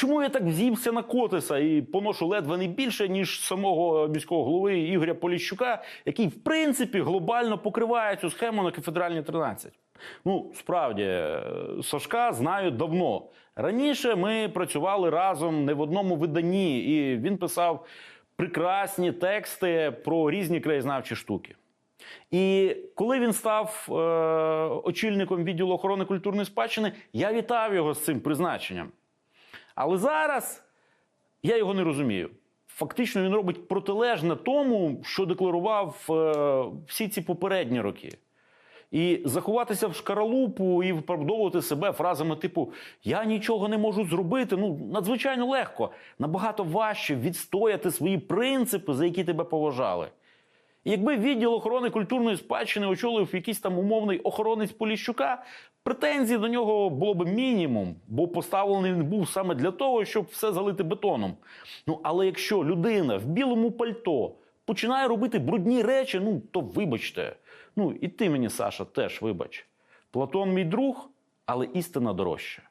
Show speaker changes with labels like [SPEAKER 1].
[SPEAKER 1] Чому я так взівся на Котиса і поношу ледве не більше, ніж самого міського голови Ігоря Поліщука, який в принципі глобально покриває цю схему на кафедральні 13? Ну, справді, е, Сашка знаю давно. Раніше ми працювали разом не в одному виданні, і він писав прекрасні тексти про різні краєзнавчі штуки. І коли він став е, очільником відділу охорони культурної спадщини, я вітав його з цим призначенням. Але зараз я його не розумію. Фактично він робить протилежне тому, що декларував е, всі ці попередні роки. І заховатися в шкаралупу і виправдовувати себе фразами типу Я нічого не можу зробити. Ну надзвичайно легко. Набагато важче відстояти свої принципи, за які тебе поважали. Якби відділ охорони культурної спадщини очолив якийсь там умовний охоронець Поліщука, претензій до нього було б мінімум, бо поставлений він був саме для того, щоб все залити бетоном. Ну але якщо людина в білому пальто починає робити брудні речі, ну то вибачте. Ну і ти мені, Саша, теж вибач. Платон мій друг, але істина дорожча.